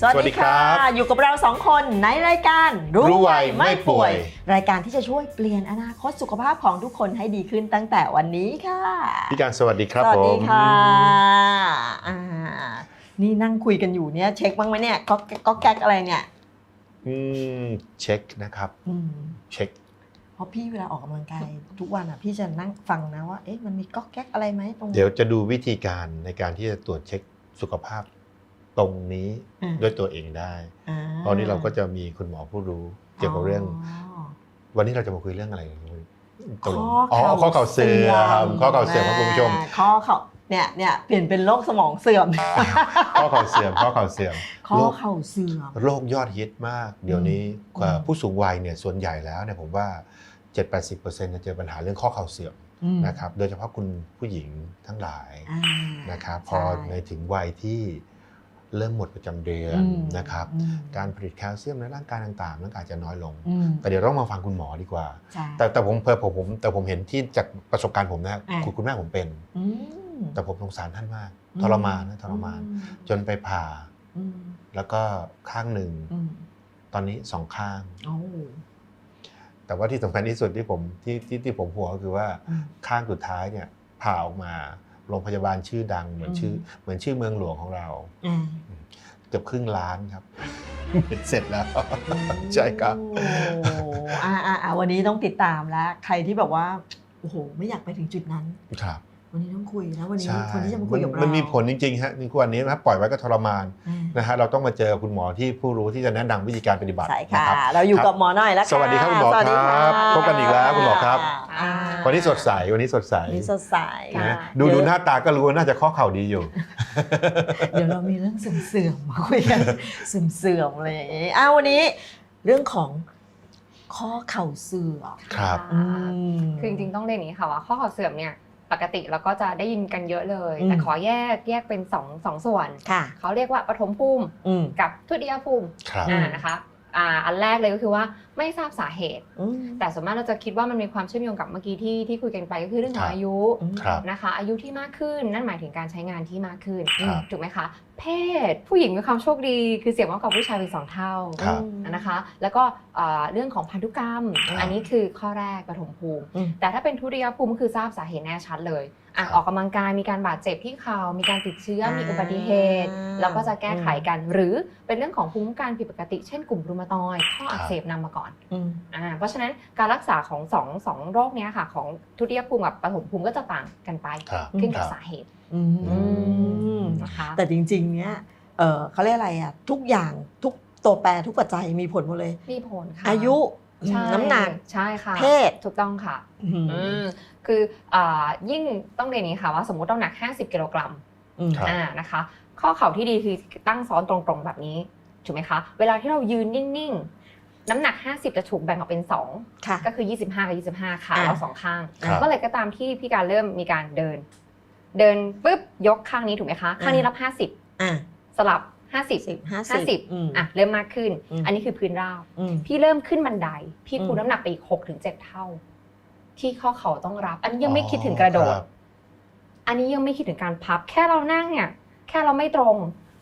สวัสสวัสดีดีครัค่ะบอยู่กับเราสองคนในรายการรู้ไวไม่ป่วย รายการที่จะช่วยเปลี่ยนอนาคตสุขภาพของทุกคนให้ดีขึ้นตั้งแต่วันนี้ค่ะ พี่การสวัสดีครับสวัสผดีมค่ะอ่านี่นั่งคุยกันอยู่เนี่ยเช็คบ้างไหมเนี่ยก็ก็แก๊กอะไรเนี่ย อืมเช็คนะครับอืมเช็คเพราะพี่เวลาออกกำลังกายทุกวันอะพี่จะนั่งฟังนะว่าเอ๊ะมันมีก๊อกแก๊กอะไรไหมตรงเดี๋ยวจะดูวิธีการในการที่จะตรวจเช็คสุขภาพ ตรงนี้อ่าด้วยตัวเองได้อ่าตอนนี้เราก็จะมีคุณหมอผู้รู้เกี่ยวกับเรื่อง วันนี้เราจะมาคุยเรื่องอะไรตกลงอ๋อข้อเข่าเสื่อมข้อเข่าเสื่อมครับคุณผู้ชมอ่าข้อเข่าเนี่ยเนี่ยเปลี่ยนเป็นโรคสมองเสื่อม ข้อเข่าเสื่อมข้อเข่าเสื่อมข้อเข่าเสื่อมโรคยอดฮิตมาก เดี๋ยวนี้อืมกว่าผู้สูงวัยเนี่ยส่วนใหญ่แล้วเนี่ยผมว่า 7-80%จะเจอปัญหาเรื่องข้อเข่าเสื่อมอืมนะครับ โดยเฉพาะคุณผู้หญิงทั้งหลายอ่านะครับพใช่อในถึงวัยที่ เริ่มหมดประจำเดือนอืมนะครับอืมการผลิตแคลเซียมในร่างกายต่างๆร่างกายจะน้อยลงอืมแต่เดี๋ยวต้องมาฟังคุณหมอดีกว่าใช่แต่แต่ผมเพอผมผม แต่ผมเห็นที่จากประสบการณ์ผมนะอ่าคุณคุณแม่ผมเป็นอืมแต่ผมสงสารท่านมากทรมานนะทรมานอืจนไปผ่าอืมแล้วก็ข้างหนึ่งอืมตอนนี้สองข้างโอ้แต่ว่าที่สำคัญที่สุดที่ผมที่ที่ที่ผมห่วงก็คือว่าอืมข้างสุดท้ายเนี่ยผ่าออกมา โรงพยาบาลชื่อดังเหมือนอืมชื่อ เหมือนชื่อเมืองหลวงของเราอ่าเกือบครึ่งล้านครับ เสร็จแล้วใช่ครับโอ้อ่าอ่าอ่าวันนี้ต้องติดตามแล้ว ใครที่แบบว่าโอ้โหไม่อยากไปถึงจุดนั้นครับวันนี้ต้องคุยนะวันนี้ใช่คนที่จะมาคุยกับเรานมีผลจริงๆฮะนี่คือวันนี้นะปล่อยไว้ก็ทรมานอ่านะฮะเราต้องมาเจอคุณหมอที่ผู้รู้ที่จะแนะนำวิธีการปฏิบัติใช่นะค่ะครับเราอยู่ครับกับหมอหน่อยแล้วสวัสดีครับคุณหมอสวัสดีครับพบกันอีกแล้วคุณหมอครับ อ่าวันนี้สดใสวันนี้สดใสวันนี้สดใสนะดูดูหน้าตาก็รู้ว่าน่าจะข้อเข่าดีอยู่ เดี๋ยวเรามีเรื่องเสื่อมๆมาคุยกันเสื่อมๆอะไรอย่างนี้อ้าววันนี้เรื่องของข้อเข่าเสื่อมครับ อืม คือจริงๆต้องเรียนอย่างนี้ค่ะว่าข้อเข่าเสื่อมเนี่ยปกติเราก็จะได้ยินกันเยอะเลย อืม แต่ขอแยกแยกเป็นสองสองส่วน ค่ะ เขาเรียกว่าปฐมภูมิอืม กับทุติยภูมิครับอือ่ามนะคะ อ่าอันแรกเลยก็คือว่าไม่ทราบสาเหตุ อืม แต่ส่วนมากเราจะคิดว่ามันมีความเชื่อมโยงกับเมื่อกี้ที่ที่คุยกันไปก็คือเรื่องขอครังบอายุครับ นะคะ อายุที่มากขึ้นนั่นหมายถึงการใช้งานที่มากขึ้นครับ ถูกไหมคะ เพศ ผู้หญิงมีความโชคดี คือเสียงมากกว่าผู้ชายเป็นสองเท่าครับนะคะ แล้วก็เอ่อเรื่องของพันธุกรรมครับอันนี้คือข้อแรกปฐมภูมิอืมแต่ถ้าเป็นทุติยภูมิก็คือทราบสาเหตุแน่ชัดเลยอะครับออกกำลังกายมีการบาดเจ็บที่เข่ามีการติดเชื้ออ่ามีมีอุบัติเหตุเราก็จะแก้ไขกัน หรือเป็นเรื่องของภูมิคุ้มกันผิดปกติ เช่นกลุ่มรูมาตอยด์ข้ออักเสบนำมาก่อนอืมอ่าเพราะฉะนั้นการรักษาของสองสองโรคเนี้ยค่ะ ของทุติยภูมิกับปฐมภูมิก็จะต่างกันไปครับขึ้นคกับรับสาเหตุอืมนะคะแต่จริงๆ เนี้ยเออเขาเรียกอะไรอะทุกอย่างทุกตัวแปรทุกปัจจัยมีผลหมดเลย มีผลค่ะ อายุใช่น้ำหนักใช่ค่ะเพศถูกต้องค่ะอืมอืมคืออ่ายิ่งต้องเรียนอย่างนี้ค่ะว่าสมมติต้องหนัก 50 กิโลกรัมอืมครับอ่านะคะ ข้อเข่าที่ดีคือตั้งซ้อนตรงๆแบบนี้ถูกไหมคะเวลาที่เรายืนนิ่งๆ น้ำหนัก 50 จะถูกแบ่งออกเป็น2ค่ะก็คือ 25 กับ 25 ขาอ่าเราสองข้างครับเมื่อไหร่ก็ตามที่พี่การเริ่มมีการเดิน เดินปุ๊บยกข้างนี้ถูกไหมคะ ข้างนี้รับอะ50สลับสิบ50ห้าสิบอืม50อะเริ่มมากขึ้นอืมอันนี้คือพื้นราบอืมพี่เริ่มขึ้นบันได พี่คูอืณมน้ำหนักไปอีกหกถึงเจ็ดเท่า ที่ข้อเข่าต้องรับ อันนี้ยังไม่คิดถึงกระโดดครับอันนี้ยังไม่คิดถึงการพับ แค่เรานั่งเนี่ยแค่เราไม่ตรง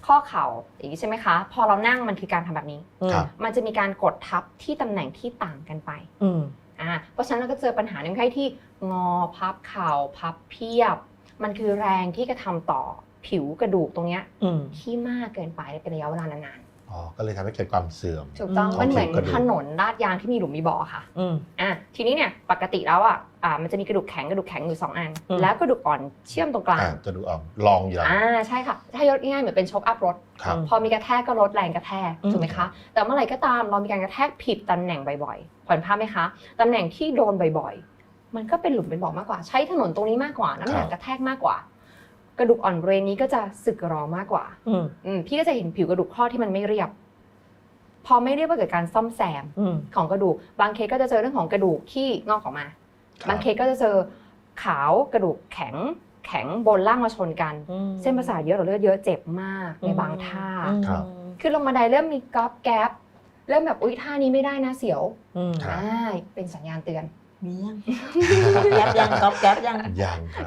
ข้อเข่าอย่างนี้ใช่ไหมคะ พอเรานั่งมันคือการทำแบบนี้ครับมันจะมีการกดทับที่ตำแหน่งที่ต่างกันไปอืมอ่าเพราะฉะนั้นเราก็เจอปัญหาในคนไข้ที่งอพับเข่าพับเพียบ มันคือแรงที่กระทำต่อผิวกระดูกตรงเนี้ยอืม ที่มากเกินไปเป็นระยะเวลานานอ๋อ ก็เลยทำให้เกิดความเสื่อม ๆถูกต้องอืม มันเหมือนของผิวกระดูก ถนนลาดยางที่มีหลุมมีบ่อค่ะอืม อะทีนี้เนี่ยปกติแล้วอะอ่ามันจะมีกระดูกแข็งกระดูกแข็งอยู่สองอัน อืม แล้วกระดูกอ่อนเชื่อมตรงกลางอ่าจะดูออกลองอยู่แล้ว อ่าใช่ค่ะถ้ายกง่ายๆเหมือนเป็นช็อคอัพรถ ครับ พอมีกระแทกก็ลดแรงกระแทกอืม ถูกไหมคะ แต่เมื่อไหร่ก็ตามเรามีการกระแทกผิดตำแหน่งบ่อยๆผ่อนภาพไหมคะตำแหน่งที่โดนบ่อยๆ มันก็เป็นหลุมเป็นบ่อมากกว่า ใช้ถนนตรงนี้มากกว่าน้ำหนักครับกระแทกมากกว่า กระดูกอ่อนบริเวณนี้ก็จะสึกหรอมากกว่า อืมอืมพี่ก็จะเห็นผิวกระดูกข้อที่มันไม่เรียบ พอไม่ได้ว่าเกิดการซ่อมแซมอืมของกระดูก บางเคสก็จะเจอเรื่องของกระดูกที่งอกออกมาครับบางเคสก็จะเจอขาวกระดูกแข็งแข็งบนล่างมาชนกัน เส้นประสาทเยอะหรือเลือดเยอะเจ็บมากในบางท่าครับคือลงบันไดเริ่มมีก๊อบแก๊บเริ่มแบบอุ๊ยท่านี้ไม่ได้นะเสียวอืมครับอ่าเป็นสัญญาณเตือน มียังก๊อปแก๊ปยังก๊อปแก๊ปยังยังครับ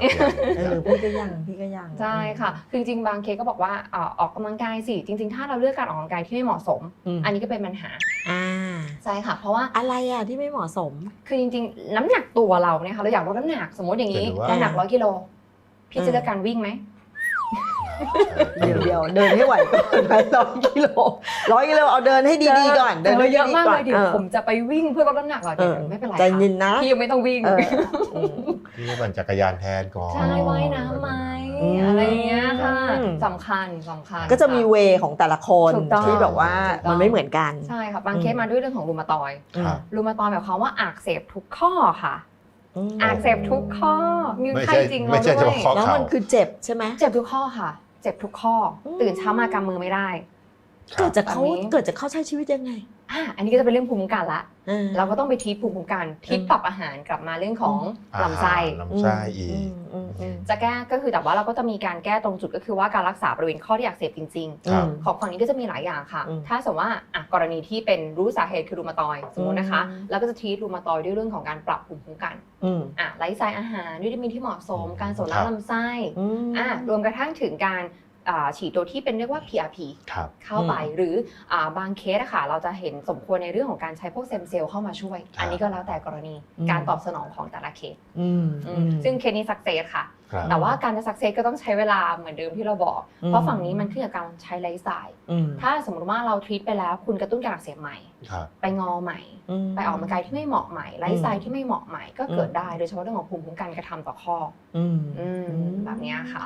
เออพี่ก็ยังพี่ก็ยังใช่ค่ะคือจริงๆบางเคสก็บอกว่าอ่าออกกำลังกายสิจริง ๆ ถ้าเราเลือกการออกกำลังกายที่ไม่เหมาะสมมอันนี้ก็เป็นปัญหาอ่าใช่ค่ะ เพราะว่าอะไรอะที่ไม่เหมาะสม คือจริง ๆ น้ำหนักตัวเราเนี่ยค่ะเราอยากลดน้ำหนักสมมติอย่างนี้หรือว่าน้ำหนักร้อยกิโลพี่จะเลือกการวิ่งไหม เดี๋ยวเดี๋ยวเดินให้ไหวก่อนไปร้อยกิโลร้อยกิโลเอาเดินให้ดีๆก่อนเดินให้เยอะมากดีๆเลยเดี๋ยวออผมจะไปวิ่งเพื่อลดน้ำหนักก่อนเอเดี๋ยวอไม่เป็นไรใจค่ะเย็นนะพี่ยังไม่ต้องวิ่งเอออืมพี่ปั่นจักรยานแทนก่อนใช่ว่ายน้ำไหมอืมอะไรอย่างเงี้ยค่ะอืมสำคัญสำคัญ ก็จะมีค่เวของแต่ละคนถูกต้องที่แบบว่าถูกต้องมันไม่เหมือนกันใช่ค่ะบางอืมเคสมาด้วยเรื่องของรูมาตอยด์ครับรูมาตอยด์หมายความว่าอักเสบทุกข้อค่ะมอักเสบทุกข้อมีไม่ไข้ใช่จริงไม่เราใช่ด้เฉวยพาะข้อแล้วเข่ามันคือเจ็บใช่ไหมเจ็บทุกข้อค่ะ เจ็บทุกข้ออมตื่นเช้ามากำมือไม่ได้ครัเกิบดจากเขาแบบนี้ เกิดจากเขาใช้ชีวิตยังไง อะอันนี้ก็จะเป็นเรื่องภูมิคุ้มกันละออเราก็ต้องไปทีภูมิคุ้มกันทีอืมปรับอาหารกลับมาเรื่องของอาหารลำไส้ลำไส้อีกมอืมอืมจะแก้ก็คือแต่ว่าเราก็จะมีการแก้ตรงจุดก็คือว่าการรักษาบริเวณข้อที่อักเสบจริงครับๆของฝั่งนี้ก็จะมีหลายอย่างค่ะอืมถ้าสมมติว่าอะกรณีที่เป็นรู้สาเหตุคือรูมาตอยด์สมมตินะคะอืมแล้วก็จะทีรูมาตอยด์ด้วยเรื่องของการปรับภูมิคุ้มกันอืมอะไลฟ์สไตล์อาหารวิตามินที่เหมาะสม การส่งครับน้ำลำไส้อืมอะรวมกระทั่งถึงการอ่า ฉีดตัวที่เป็นเรียกว่า PRP ครับเข้าไปหรืออาบางเคสอะค่ะเราจะเห็นสมควรในเรื่องของการใช้พวกเซมเซลล์เข้ามาช่วยครับอันนี้ก็แล้วแต่กรณีอืมการตอบสนองของแต่ละเคสอืมอือืมมซึ่งเคสนี้สักเซสค่ะครับแต่ว่าการจะสักเซสก็ต้องใช้เวลาเหมือนเดิมที่เราบอกอืมเพราะฝั่งนี้มันขึ้นกับการใช้ไลฟ์สไตล์อืมถ้าสมมติว่าเราทรีตไปแล้ว คุณกระตุ้นการอักเสบใหม่ครับไปงอใหม่มไปออกกำลังกายที่ไม่เหมาะใหม่ไลฟ์สไตล์ที่ไม่เหมาะใหม่ก็เกิดได้โดยเฉพาะเรื่องของภูมิคุ้มกันกระทำต่อข้ออืมอืมแบบเนี้ยค่ะ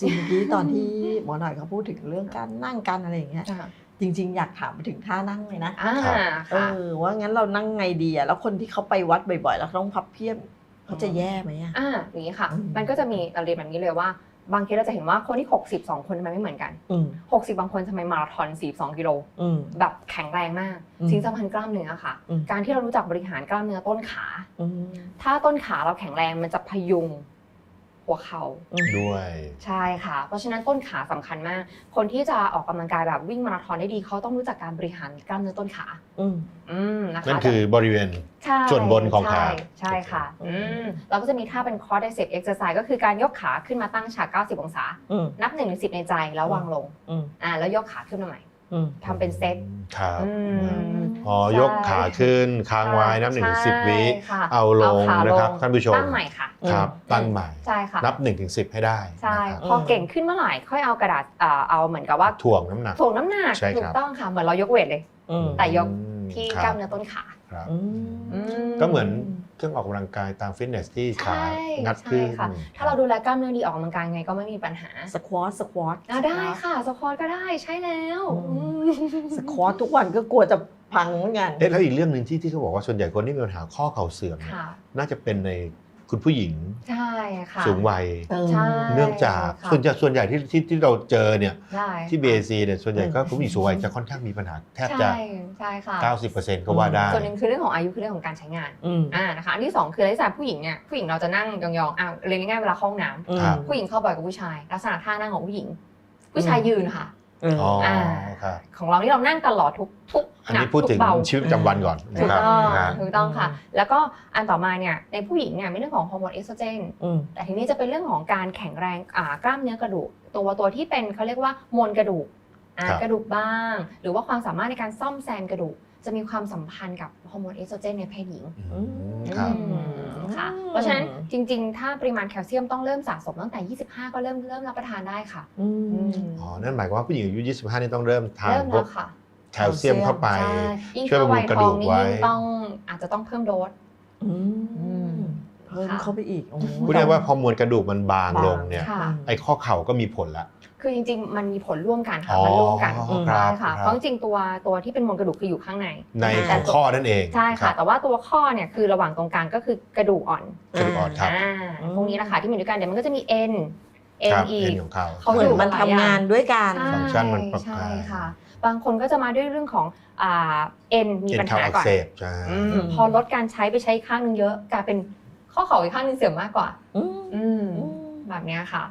จริงเมื่อกี้ตอนที่หมอหน่อยเขาพูดถึงเรื่องการนั่งกันอะไรอย่างเงี้ยจริง ๆ อยากถามไปถึงท่านั่งเลยนะอ่าครับเอค่ะอว่างั้นเรานั่งไงดีอะแล้วคนที่เขาไปวัดบ่อยๆ แล้วเขาต้องพับเพียบเขาจะแย่ไหมอะอ่าอย่างนี้ค่ะอืมมันก็จะมีเราเรียนแบบนี้เลยว่า บางเคสเราจะเห็นว่าคนที่60 2คนทำไมไม่เหมือนกันอืม60บางคนทำไมมาราธอน42กิโลอืมแบบแข็งแรงมากอืมสิ่งสำคัญกล้ามเนื้อค่ะอืมการที่เรารู้จักบริหารกล้ามเนื้อต้นขาอืมถ้าต้นขาเราแข็งแรงมันจะพยุง หัวเขา่าด้วย ใช่ค่ะ เพราะฉะนั้นต้นขาสำคัญมาก คนที่จะออกกำลังกายแบบวิ่งมาราธอนได้ดีเขาต้องรู้จักการบริหารกล้ามเนื้อต้นขาอืมอืมนะคะนั่นคือบริเวณใช่ส่วนบนของขาใช่ใช่ค่ะอือืมมเราก็จะมีท่าเป็น quadricep exercise ก็คือการยกขาขึ้นมาตั้งฉาก 90 องศาอืมนับ1นถึงสิในใจแล้ววางลงอืมอ่าแล้วยกขาขึ้นมาใหม่อืม ทำเป็นเซตครับอืมพอยกขาขึ้นค้างไว้นับหนึ่งถึงสิบวิใช่ค่ะเอาลงขานะครับท่านผู้ชมตั้งใหม่ค่ะครับตั้งใหม่ใช่ค่ะนับ1นถึงสิให้ได้ใช่นะครับพอเก่งขึ้นเมื่อไหร่ค่อยเอากระดาษอ่าเอาเหมือนกับว่าถ่วงน้ำหนักถ่วงน้ำหนักใช่ครับถูกต้องค่ะเหมือนเรายกเวทเลยอืมแต่ยกอืมที่ครับกล้ามเนื้อต้นขาครับอืมอืมก็เหมือน เครื่องออกกำลังกายตามฟิตเนสที่ขาใช่งัดใช่ขึ้นค่ะถ้าเราดูแลกล้ามเนื้อดีออกกำลังกายไงก็ไม่มีปัญหาสควอตสควอตอะได้ค่ะสควอตก็ได้ใช่แล้วอืมอืมสควอตทุกวันก็กลัวจะพังเหมือนกันเอ๊ะแล้วอีกเรื่องหนึ่งที่ที่เขาบอกว่าส่วนใหญ่คนที่มีปัญหาข้อเข่าเสื่อมเนี่ยค่ะน่าจะเป็นใน คุณผู้หญิงใช่ค่ะสูงวัยเออใช่เนื่องจากค่ะส่วนใหญ่ส่วนใหญ่ที่ที่ที่เราเจอเนี่ยใช่ที่ BAC เนี่ยส่วนใหญ่ก็อืมคุณผู้หญิงสูงวัยจะค่อนข้างมีปัญหาแทบจะใช่ใช่ค่ะ90%ก็ว่าได้ส่วนหนึ่งคือเรื่องของอายุคือเรื่องของการใช้งานอืมอ่านะคะอันที่สองคือลักษณะผู้หญิงเนี่ยผู้หญิงเราจะนั่งยองๆอะเรียนง่ายๆเวลาเข้าห้องน้ำอืมครับผู้หญิงเข้าบ่อยกับผู้ชาย ลักษณะท่านั่งของผู้หญิง ผู้ชายยืนค่ะอืมอ๋ออ่าครับของเรานี่เรานั่งตลอดทุกทุก อันหนันี้กพูดทุถึงกเบาชีวิตประจำวันก่อนถูกนะครับต้องนะฮะ ถูกต้องค่ะ แล้วก็อันต่อมาเนี่ยในผู้หญิงเนี่ยมีเรื่องของฮอร์โมนเอสโตรเจน อืม แต่ทีนี้จะเป็นเรื่องของการแข็งแรงอ่ากล้ามเนื้อกระดูก ตัวตัวที่เป็นเขาเรียกว่ามวลกระดูกอ่าครับ กระดูกบ้าง หรือว่าความสามารถในการซ่อมแซมกระดูก จะมีความสัมพันธ์กับฮอร์โมนเอสโตรเจนในเพศหญิงอืมครับ อืมค่ะเพราะฉะนั้นจริง ๆ ถ้าปริมาณแคลเซียมต้องเริ่มสะสมตั้งแต่ 25 ก็เริ่มเริ่มรับประทานได้ค่ะอือืมมอ๋อ นั่นหมายความว่าผู้หญิงอายุ 25 นี่ต้องเริ่มทานเริ่มพวแล้กวค่ะ แคลเซียมเข้าไปใช่ยิ่งช่วยเข้าบำรุวังยกระทดูองกนี่ไว้ยิ่งต้องอาจจะต้องเพิ่มโดสอืมอืมเพิ่มเข้าไปอีกโอ้โหพูดได้ว่าพอมวลกระดูกมันบางบางลงเนี่ยค่ะไอ้ข้อเข่าก็มีผลละคือจริงๆ มันมีผลร่วมกันค่ะอ๋อมันร่วมกันครับใช่ครัค่ะบเพราะจริงๆตัวตัวที่เป็นมวลกระดูกคืออยู่ข้างใน ในแต่ของข้อนั่นเองใช่รัค่ะบแต่ว่าตัวข้อเนี่ยคือระหว่างตรงกลางก็คือกระดูกอ่อนกระดูกอ่อนครับอ่าพวกนี้แหละค่ะที่มีด้วยกันเดี๋ยวมันก็จะมีเอ็นเอ็คนรับอีเอ็กนของเขาเขาเหมือนมันทำงานด้วยกันใช่ฟังก์ชันมันประกอบใช่ค่ะ บางคนก็จะมาด้วยเรื่องของอ่าเอ็นมีเอ็นปัญเข่าหาอักก่อนเสบใช่อืมพอลดการใช้ไปใช้ข้างนึงเยอะกลายเป็นข้อเข่าอีกข้างนึงเสื่อมมากกว่าอืมอืมอืมแบบเนี้ยค่ะ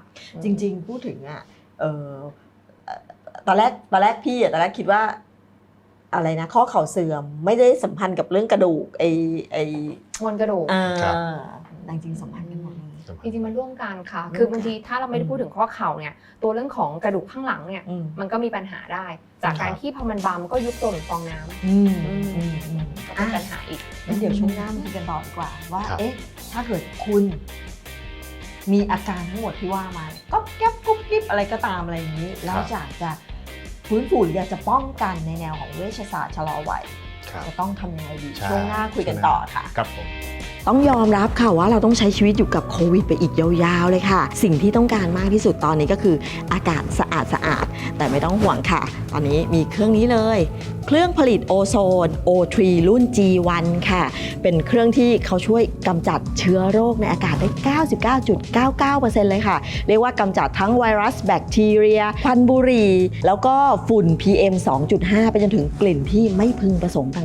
จริง ๆ พูดถึงอะเออเอ่อตอนแรกตอนแรกพี่อะตอนแรกคิดว่าอะไรนะข้อเข่าเสื่อมไม่ได้สัมพันธ์กับเรื่องกระดูกไอไอมวลกระดูกอ่าครับแต่จริงๆสัมพันธ์กันหมดเลย จริงๆมันร่วมกันค่ะร่วมกันคือบางทีถ้าเราไม่ได้พูดถึงข้อเข่าเนี่ยตัวเรื่องของกระดูกข้างหลังเนี่ยอืมมันก็มีปัญหาได้ จากการที่พอมันบามมันก็ยุบตัวเหมือนฟองน้ำอืมอืมอืมอืมก็เป็นปัญหาอีกงั้นเดี๋ยวช่วงหน้ามาคุยกันต่อดีกว่าว่าครับเอ๊ะถ้าเกิดคุณ มีอาการทั้งหมดที่ว่ามาก็แก๊บกุ๊บกิ๊บอะไรก็ตามอะไรอย่างนี้แล้วอยากจะฟื้นฟูหรืออยากจะป้องกันในแนวของเวชศาสตร์ชะลอวัยครับ จะต้องทำยังไงดีใช่ช่วงหน้าคุยกันต่อค่ะ ครับผม ต้องยอมรับค่ะว่าเราต้องใช้ชีวิตอยู่กับโควิดไปอีกยาวๆเลยค่ะ สิ่งที่ต้องการมากที่สุดตอนนี้ก็คืออากาศสะอาดสะอาดๆแต่ไม่ต้องห่วงค่ะ ตอนนี้มีเครื่องนี้เลย เครื่องผลิตโอโซน O3 รุ่น G1 ค่ะ เป็นเครื่องที่เขาช่วยกำจัดเชื้อโรคในอากาศได้ 99.99%เลยค่ะ เรียกว่ากำจัดทั้งไวรัสแบคทีเรียควันบุหรี่ แล้วก็ฝุ่น PM 2.5 ไปจนถึงกลิ่นที่ไม่พึงประสงค์ต่าง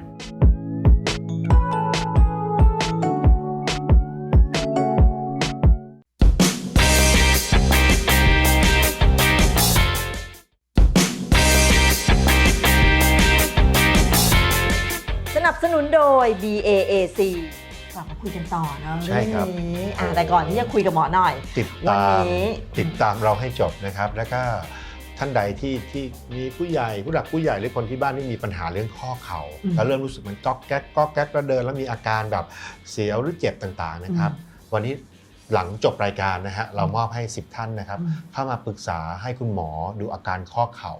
BAAC กลับมาคุยกันต่อเนาะใช่ครับเรื่องนี้อะแต่ก่อนที่จะคุยกับหมอหน่อย ติดวันตามนี้ ติดตามเราให้จบนะครับ แล้วก็ท่านใดที่ที่มีผู้ใหญ่ผู้หลักผู้ใหญ่หรือคนที่บ้านที่มีปัญหาเรื่องข้อเข่าอืมแล้วเริ่มรู้สึกมันก๊อกแก๊กก๊อกแก๊กแล้วเดินแล้วมีอาการแบบเสียวหรือเจ็บต่างๆนะครับ วันนี้หลังจบรายการนะฮะเรามอบให้ 10 ท่านนะครับ อืม เข้ามาปรึกษาให้คุณหมอดูอาการข้อเข่า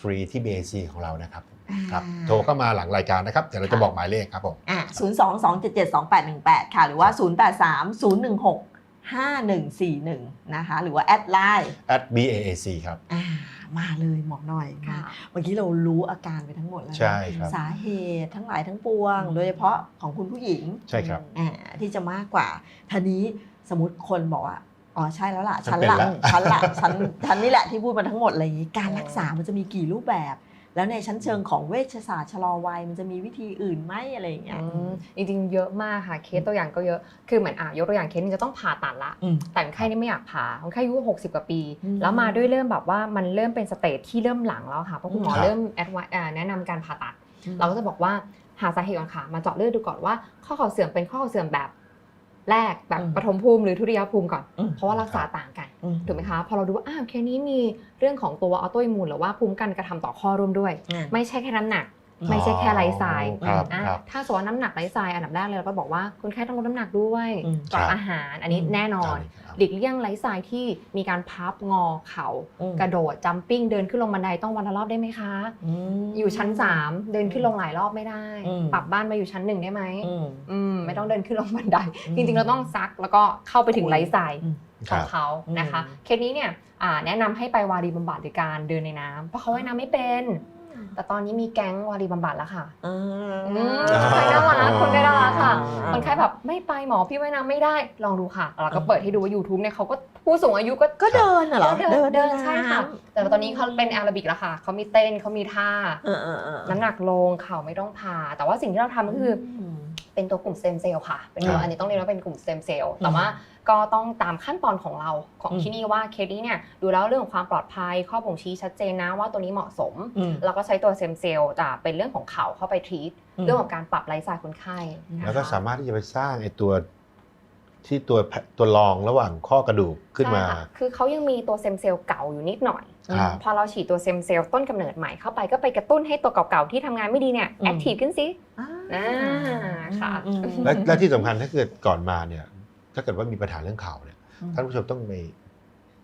ฟรีที่ BAC ของเรานะครับ ครับโทรเข้ามาหลังรายการนะครับ เดี๋ยวเราจะบอกหมายเลขครับผมอะ0 2 2 7 7 2 8 1 8ค่ะ หรือว่า0 8 3 0 1 6 5 1 4 1นะคะ หรือว่าแอดไลน์ at BAAC ครับอ่ามาเลยหมอหน่อยมาค่ะเมื่อกี้เรารู้อาการไปทั้งหมดแล้วนะใช่ครับสาเหตุทั้งหลายทั้งปวงอืมโดยเฉพาะของคุณผู้หญิงใช่ครับอ่าที่จะมากกว่าทีนี้สมมติคนบอกว่าอ๋อใช่แล้วล่ะ ฉัฉันนเป็นละละฉันละฉันฉันนี่แหละที่พูดมาทั้งหมดอะไรอย่างนี้การรักษามันจะมีกี่รูปแบบ แล้วในชั้นเชิงของเวชศาสตร์ชะลอวัยมันจะมีวิธีอื่นไหมอะไรอย่างเงี้ยอืมจริงๆเยอะมากค่ะเคสตัวอย่างก็เยอะคือเหมือนอะยกตัวอย่างเคสหนึงจะต้องผ่าตัดละอืมแต่คนไข้นี่ไม่อยากผ่าคนไข้อายุ60กว่าปีอืมแล้วมาด้วยเริ่มแบบว่ามันเริ่มเป็นสเตจที่เริ่มหลังแล้วค่ะเพราะคุณหมอครับเริ่มแอดไวแนะนำการผ่าตัด เราก็จะบอกว่าหาสาเหตุก่อนค่ะ มาเจาะเลือดดูก่อนว่าข้อเข่าเสื่อมเป็นข้อเข่าเสื่อมแบบ แรกแบบอืมปฐมภูมิหรือทุติยภูมิก่อนอืมเพราะว่ารักษาต่างกันอืมถูกไหมคะพอเราดูว่าอ้าวเคสนี้มีเรื่องของตัวออโตอิมูนหรือว่าภูมิคุ้มกันกระทำต่อข้อร่วมด้วยอ่าไม่ใช่แค่น้ำหนัก ไม่ใช่แค่ไลฟ์สไตล์ครับอะครับถ้าสมมติว่าน้ำหนักไลฟ์สไตล์อันดับแรกเลยเราก็บอกว่าคนไข้ต้องลดน้ำหนักด้วยอืมปรับครับอาหารอันนี้อืมแน่นอนครับ หลีกเลี่ยงไลฟ์สไตล์ที่มีการพับงอเข่าอืมกระโดดจัมปิ้งเดินขึ้นลงบันไดต้องวันละรอบได้ไหมคะมอยู่ชั้น 3 เดินขึ้นลงหลายรอบไม่ได้อืมปรับบ้านมาอยู่ชั้นหนึ่งได้ไหมอืมอืมไม่ต้องเดินขึ้นลงบันไดอืมจริงๆเราต้องซักแล้วก็เข้าไปถึงไลฟ์สไตล์อืมคขรัอบงเขานะคะอืมเคสนี้เนี่ยอ่าแนะนำให้ไปวารีบำบัดโดยการเดินในน้ำเพราะเขาว่ายน้ำไม่เป็น แต่ตอนนี้มีแก๊งวารีบำบัดแล้วค่ะอ่าอืมคนไข้น่ารักคนไข้น่ารักค่ะอ่าคนไข้แบบไม่ไปหมอพี่ว่ายน้ำไม่ได้ลองดูค่ะเราก็เปิดให้ดูว่า YouTube เนี่ยเขาก็ผู้สูงอายุก็ก็เดินน่ะเหรอเดินเดินใช่ค่ะำแต่ตอนนี้เขาเป็นแอโรบิกแล้วค่ะเขามีเต้นเขามีท่าเออเออเออน้ำหนักลงเข่าไม่ต้องผ่าแต่ว่าสิ่งที่เราทำก็คืออม เป็นตัวกลุ่มสเต็มเซลล์ค่ะ เป็นครัตัวบอันนี้ต้องเรียนว่าเป็นกลุ่มสเต็มเซลล์อืมแต่ว่าก็ต้องตามขั้นตอนของเราของอืมที่นี่ว่าเคสนี้เนี่ยดูแล้วเรื่องของความปลอดภัย ข้อบ่งชี้ชัดเจนนะว่าตัวนี้เหมาะสมอืมแล้วก็ใช้ตัวเซมเซลล์แต่เป็นเรื่องของเข่าเข้าไปทรีตอืมเรื่องของการปรับไลฟ์สไตล์คนไข้นะคะแล้วก็สามารถที่จะไปสร้างไอ้ตัว ที่ตัวแพตัวรองระหว่างข้อกระดูกขึ้นมาใช่ค่ะคือเขายังมีตัวเซมเซลล์เก่าอยู่นิดหน่อยครับพอเราฉีดตัวเซมเซลล์ต้นกำเนิดใหม่เข้าไปก็ไปกระตุ้นให้ตัวเก่าๆที่ทำงานไม่ดีเนี่ยอืมแอคทีฟขึ้นสิอ่าอ่าค่ะอืมและและที่สำคัญถ้าเกิดก่อนมาเนี่ยถ้าเกิดว่ามีปัญหาเรื่องเข่าเนี่ยท่านผู้ชมต้องไป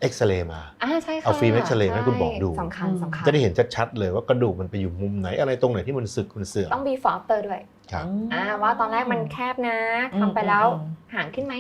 เอ็กซเรย์มา อ่าใช่ค่ะเอาฟิล์มเอ็กซเรย์ให้คุณหมอดู สำคัญสำคัญจะได้เห็นชัดๆเลยว่ากระดูกมันไปอยู่มุมไหนอะไรตรงไหนที่มันสึกมันเสื่อมต้อง before after ด้วยครับอ่าว่าตอนแรกมันแคบนะอืมทำไปแล้วอืมห่างขึ้นไหม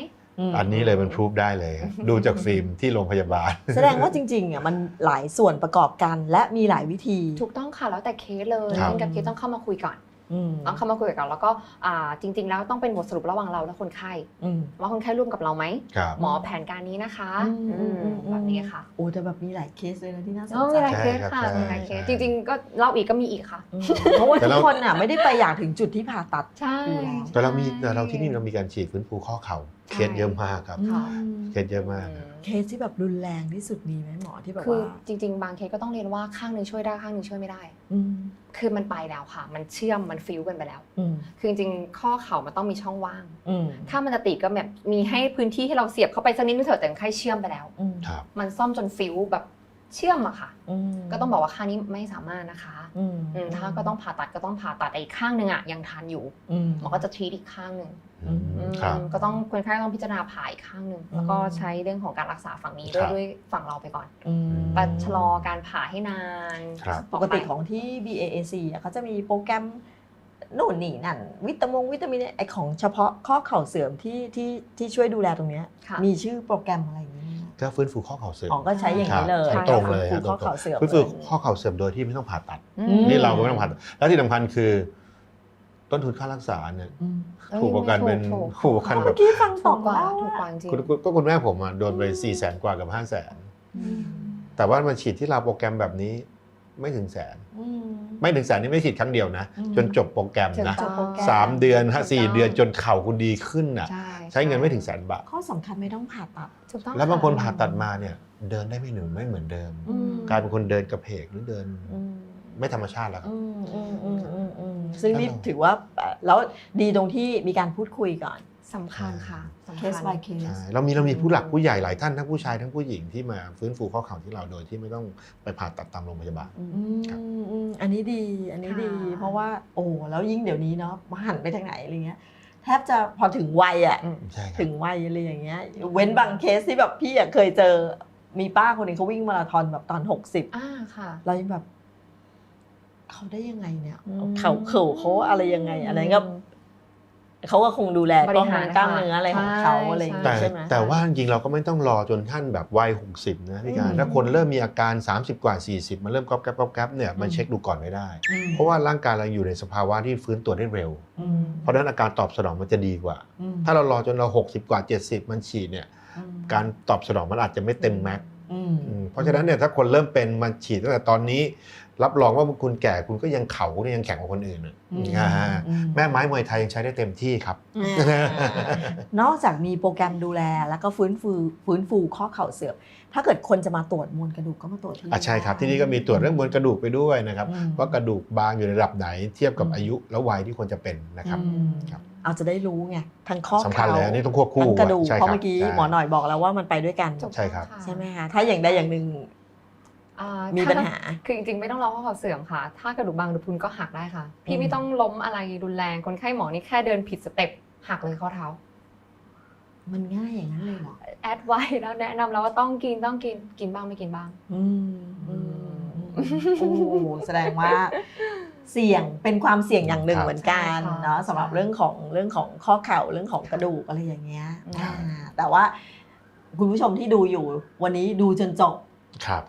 มอันนี้เลยมันพรูฟได้เลยดูจากฟิล์มที่โรงพยาบาล แสดงว่าจริงๆอะมันหลายส่วนประกอบกันและมีหลายวิธี ถูกต้องค่ะแล้วแต่เคสเลยครับเรื่องกับเคสต้องเข้ามาคุยก่อนอืม ต้องเข้ามาคุยก่อนแล้วก็อ่าจริง ๆ แล้วต้องเป็นบทสรุประหว่างเราและคนไข้อืมว่าคนไข้ร่วมกับเราไหมครับหมอแผนการนี้นะคะอืมอืมอืมแบบนี้ค่ะโอ้แต่แบบมีหลายเคสเลยนะที่น่าสนโอ้ใจมีหลายเคสใช่ค่ะครับมีหลายเคสใช่จริง ๆ ก็เล่าอีกก็มีอีกค่ะอืมเพราะว่าแต่ทุกเราคนอะไม่ได้ไปอยากถึงจุดที่ผ่าตัดใช่อยู่แล้วแต่เรามีแต่เราใช่ที่นี่เรามีการฉีดฟื้นฟูข้อเข่า เคสเยอะมากครับค่ะอืมเคสเยอะมากอืมเคสที่แบบรุนแรงที่สุดมีไหมหมอที่แบบคือว่าจริง ๆ บางเคสก็ต้องเรียนว่าข้างหนึงช่วยได้ข้างหนึงช่วยไม่ได้ อืมคือมันไปแล้วค่ะ มันเชื่อมมันฟิวกันไปแล้ว อืมคือจริงๆข้อเข่ามันต้องมีช่องว่าง อืมถ้ามันจะติดก็แบบมีให้พื้นที่ให้เราเสียบเข้าไปสักนิดนึงเถอะแต่คนไข้เชื่อมไปแล้ว อืม ครับ มันซ่อมจนฟิวแบบ เชื่อมอะค่ะอืมก็ต้องบอกว่าข้างนี้ไม่สามารถนะคะอืมอืมถ้าก็ต้องผ่าตัดก็ต้องผ่าตัดแต่อีกข้างหนึ่งอะยังทันอยู่อืมหมอก็จะทรีตอีกข้างหนึ่งอืมอืมครับก็ต้องคนไข้ต้องพิจารณาผ่าอีกข้างหนึ่งแล้วก็อืมใช้เรื่องของการรักษาฝั่งนี้ด้วยครับด้วยฝั่งเราไปก่อนอืมแต่ชะลอการผ่าให้นานครับปกติของที่ BAAC อะเขาจะมีโปรแกรมโน่นนี่นั่น วิตามงวิตามินไอของเฉพาะข้อเข่าเสื่อมที่ที่ที่ช่วยดูแลตรงเนี้ยค่ะมีชื่อโปรแกรมอะไรอย่างนี้ไหม ก็ฟื้นฟูข้อเข่าเสื่อมอ๋อก็ใช้อย่างนี้เลยครับตรงเลยฟื้นฟูครับข้อเข่าเสื่อมฟื้นฟูเลยข้อเข่าเสื่อมโดยที่ไม่ต้องผ่าตัดอือืมนี่เราก็ไม่ต้องผ่าตัดแล้วที่สำคัญคือ ต้นทุนค่ารักษาเนี่ยอืมถูกกว่ากันเป็นถูกถูกกว่ากันแบเมื่อบกี้ฟังถูต่อกกว่าแล้วถูกกอะว่าจริงคุณคุณก็คุณแม่ผมอะโดนไปสี่แสนกว่ากับห้าแสนอืมแต่ว่ามาฉีดที่เราโปรแกรมแบบนี้ ไม่ถึงแสนอืมไม่ถึงแสนนี่ไม่ฉีดครั้งเดียวนะอืมจนจบโปรแกรมถูกนะต้องโปรแกรสามเดือนถูกฮะต้องสี่เดือนจนเข่าคุณดีขึ้นน่ะใช่ใช้เงินไม่ถึงแสนบาทข้อสำคัญไม่ต้องผ่าตัดถูกต้องแล้วบางคนะผ่าตัดมาเนี่ย เดินได้ไม่หนึ่งไม่เหมือนเดิมอืมกลายเป็นคนเดินกระเพกหรือเดินอืมไม่ธรรมชาติแล้วครับอืมอืมอืมอืมอืมซึ่งนี่ถือว่าเอ่อแล้วดีตรงที่มีการพูดคุยก่อน สำคัญค่ะสำเคคัญส by เคส ใช่เรามีเรามีผู้หลักผู้ใหญ่หลายท่านทั้งผู้ชายทั้งผู้หญิงที่มาฟื้นฟูข้อเข่าที่เราโดยที่ไม่ต้องไปผ่าตัดตามโรงพยาบาล อืมครับ อืมอันนี้ดีอันนี้ดี ค่ะ เพราะว่าโอ้แล้วยิ่งเดี๋ยวนี้เนาะหันไปทางไหนอะไรเงี้ยแทบจะพอถึงวัยอะ อืม ใช่ครับ ถึงวัยอะไรอย่างเงี้ย เว้นบางเคสที่แบบพี่อะเคยเจอ มีป้าคนหนึ่งเขาวิ่งมาราธอนแบบตอน60อ่าค่ะ เรายังแบบ เขาได้ยังไงเนี่ย อืม เขาเข่าเขาอะไรยังไง อะไรก็ เขาก็คงดูแลบกริล้ามหารเนื้อกล้ามเนื้ออะไรของเขาใช่อะไรอย่างแต่เงี้ยใช่ไหมแต่ว่าจริงๆเราก็ไม่ต้องรอจนท่านแบบวัย60นะพี่การอืมถ้าคนเริ่มมีอาการ 30 กว่า 40 มันเริ่มก๊อบแก๊บก๊อบแก๊บเนี่ยมันอืมเช็คดูก่อนไม่ได้อืมเพราะว่าร่างกายเราอยู่ในสภาวะที่ฟื้นตัวได้เร็วอืมเพราะฉะนั้นอาการตอบสนองมันจะดีกว่าอืมถ้าเรารอจนเรา 60 กว่า 70 มันฉีดเนี่ยอืมการตอบสนองมันอาจจะไม่เต็มแม็กซ์อืมอืมเพราะฉะนั้นเนี่ยถ้าคนเริ่มเป็นมันฉีดตั้งแต่ตอนนี้ รับรองว่าคุณแก่คุณก็ยังเข่าเนี่ยยังแข็งกว่าคนอื่นอะอืมอ่าอืมแม่ไม้มวยไทยยังใช้ได้เต็มที่ครับอ่านอกจากมีโปรแกรมดูแลแล้วก็ฟื้นฟูฟื้นฟูข้อเข่าเสื่อมถ้าเกิดคนจะมาตรวจมวลกระดูกก็มาตรวจที่อะใช่ครับ ที่นี่ก็มีตรวจเรื่องมวลกระดูกไปด้วยนะครับอืมว่ากระดูกบางอยู่ในระดับไหนเทียบกับอืมอายุและวัยที่ควรจะเป็นนะครับอืมครับเอาจะได้รู้ไงทั้งข้อสำคัญเข่าเลยอันนี้ต้องควบคู่ทั้งกระดูกใช่เพคราะบเมื่อกี้ใช่หมอหน่อยบอกแล้วว่ามันไปด้วยกันถูกใช่ครับต้องะใช่ไหมคะถ้าอย่างใดอย่างหนึ่ง อ่ามีถ้ปัญหา คือจริงๆ ไม่ต้องรอข้อเข่าเสื่อมค่ะ ถ้ากระดูกบางหรือพรุนก็หักได้ค่ะอืพี่มไม่ต้องล้มอะไรรุนแรง คนไข้หมอนี่แค่เดินผิดสเต็ปหักเลยข้อเท้า มันง่ายอย่างนั้นเลยเหรอแอดไว้แล้วแนะนำแล้วว่าต้องกินต้องกินกินบ้างไม่กินบ้าง อืมอืมอืมโอ้โหแสดงว่า เสี่ยงเป็นความเสี่ยงอย่างหนึ่งครับ เหมือนกันใช่ค่ะ เนาะสำหรับใช่เรื่องของเรื่องของข้อเข่าเรื่องของกระดูกอะไรอย่างเงี้ยครับอ่าแต่ว่าคุณผู้ชมที่ดูอยู่ วันนี้ดูจนจบครับ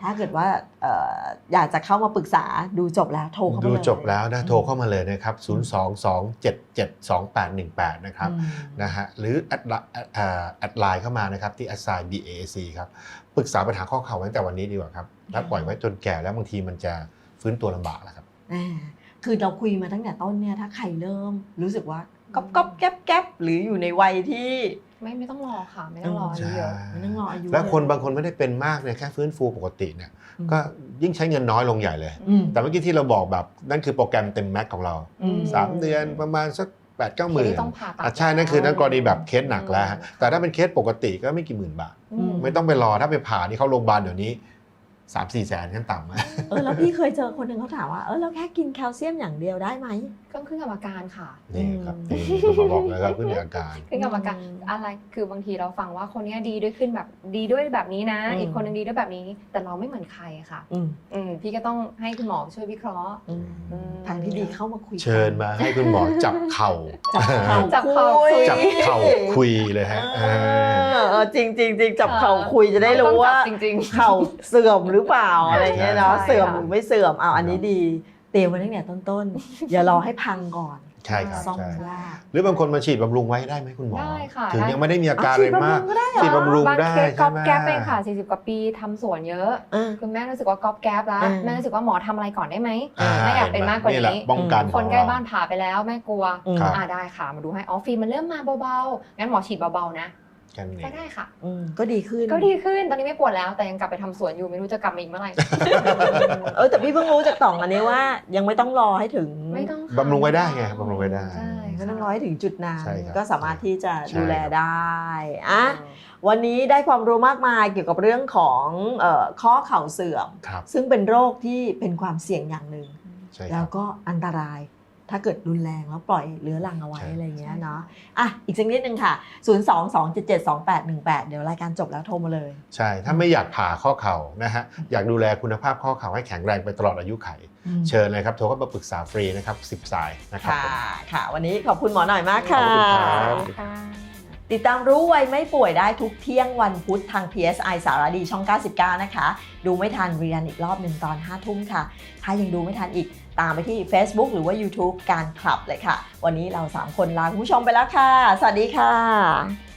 ถ้าเกิดว่าเอ่ออยากจะเข้ามาปรึกษาดูจบแล้วโทรเข้ามาดูเลยจบแล้วนะโทรเข้ามาเลยนะครับ 0 2 2 7 7 2 8 1 8 นะครับอืมนะฮะหรือแอดไลน์เอ่อแอดไลน์เข้ามานะครับที่ assign BAC ครับปรึกษาปัญหาข้อเข่าไว้ตั้งแต่วันนี้ดีกว่าครับแล้วปล่อยไว้จนแก่แล้วบางทีมันจะฟื้นตัวลำบากแล้วครับอ่าคือเราคุยมาตั้งแต่ต้นเนี่ยถ้าใครเริ่มรู้สึกว่าก๊อบก๊อบแก๊บแก๊บหรืออยู่ในวัยที่ ไม่ไม่ต้องรอค่ะ ไม่ต้องรออายุเยอะไม่ต้องรออายุแล้วคนเยอะบางคนไม่ได้เป็นมากเนี่ยแค่ฟื้นฟูปกติเนี่ยอืมก็ยิ่งใช้เงินน้อยลงใหญ่เลยอืมแต่เมื่อกี้ที่เราบอกแบบนั่นคือโปรแกรมเต็มแม็กของเราอืม3เดือนประมาณสัก8ปดเก้าหเคสมื่นที่ต้องผ่าตัดอะใช่นั่นคือนั่นกรณีแบบเคสหนักแล้วฮะอืมแต่ถ้าเป็นเคสปกติก็ไม่กี่หมื่นบาทอืมไม่ต้องไปรอถ้าไปผ่านี่เข้าโรงพยาบาลเดี๋ยวนี้ สามสี่แสนขั้นต่ำอะเออแล้วพี่เคยเจอคนหนึ่งเขาถามว่าเออเราแค่กินแคลเซียมอย่างเดียวได้ไหมก็ขึ้นกับอาการค่ะนี่ครับอืมนี่คุณหมอบอกแล้วครับขึ้นอยู่กับอาการขึ้นกับอาการอืมอะไรคือบางทีเราฟังว่าคนเนี้ยดีด้วยขึ้นแบบดีด้วยแบบนี้นะอืมอีกคนนึงดีด้วยแบบนี้ แต่เราไม่เหมือนใครอะค่ะอืมอืมพี่ก็ต้องให้คุณหมอช่วยวิเคราะห์อืมอืมทางที่ดีเข้ามาคุยกันเชิญมาให้คุณหมอจับเข่าจับเข่าจับเข่าคุยจับเข่าคุยเลยฮะเอเอออเออจริงจริงจริงจับเข่าคุยจะได้รู้ว่าต้องจับจริงๆเข่าเสื่อมหรือเปล่าอะไรเงี้ยเนาะใช่ค่ะเสื่อมหรือไม่เสื่อมเอาอันนี้ดีเตรียมไว้ตั้งแต่ต้นๆอย่ารอให้พังก่อนใช่ครับซ่อมใช่ยากหรือบางคนมาฉีดบำรุงไว้ได้ไหมคุณหมอได้ค่ะถึงได้ยังไม่ได้มีอาการอะไรมากฉีดบำรุงก็ได้เหรอฉีดบำรุงบางได้เคสก๊ใช่อปไหมแก๊ปเองค่ะ40กว่าปีทำสวนเยอะเออคุณแม่รู้สึกว่าก๊อปแก๊ปแล้วอืมแม่รู้สึกว่าหมอทำอะไรก่อนได้ไหมอ่ไม่อยากเป็นมากกว่านี้แหละป้องกันคนใกล้บ้านผ่าไปแล้วแม่กลัวอืมครับอ่าได้ค่ะมาดูให้อ๋อฟิล์มมันเริ่มมาเบาๆงั้นหมอฉีดเบาๆนะ แค่นี้ก็ได้ค่ะ อืมก็ดีขึ้นก็ดีขึ้นตอนนี้ไม่ปวดแล้ว แต่ยังกลับไปทำสวนอยู่ไม่รู้จะกลับมาอีกเมื่อไหร่ เออแต่พี่เพิ่งรู้จากต่องอันนี้ว่ายังไม่ต้องรอให้ถึงไม่ต้องค่ะบำรุงไว้ได้ไงบำรุงไว้ได้ ใช่ไม่ต้องรอให้ถึงจุดนั้นใช่ครับก็สามารถที่จะใช่ ดูแลครับได้อะวันนี้ได้ความรู้มากมายเกี่ยวกับเรื่องของเอ่อข้อเข่าเสื่อม ครับซึ่งเป็นโรคที่เป็นความเสี่ยงอย่างหนึ่ง ใช่คแล้รัวบก็อันตราย ถ้าเกิดรุนแรงแล้วปล่อยเรื้อรังเอาไว้ใช่อะไรอย่างเงี้ยเนาะอะอีกสักนิดนึงค่ะ 0 2 2 7 7 2 8 1 8 เดี๋ยวรายการจบแล้วโทรมาเลย ใช่ ถ้าไม่อยากผ่าข้อเข่านะฮะอยากดูแลคุณภาพข้อเข่าให้แข็งแรงไปตลอดอายุไข เชิญเลยครับ โทรเข้ามาปรึกษาฟรีนะครับ10 สายนะครับค่ะผมค่ะ วันนี้ขอบคุณหมอหน่อยมากค่ะขอบคุณครับค่ะติดตามรู้ไวไม่ป่วยได้ทุกเที่ยงวันพุธทาง PSI สารดีช่อง 99 นะคะ ดูไม่ทันเรียนอีกรอบหนึ่งตอน 5 ทุ่มค่ะ ถ้ายังดูไม่ทันอีก ตามไปที่ Facebook หรือว่า YouTube การคลับเลยค่ะ วันนี้เรา 3 คนลาคุณผู้ชมไปแล้วค่ะ สวัสดีค่ะ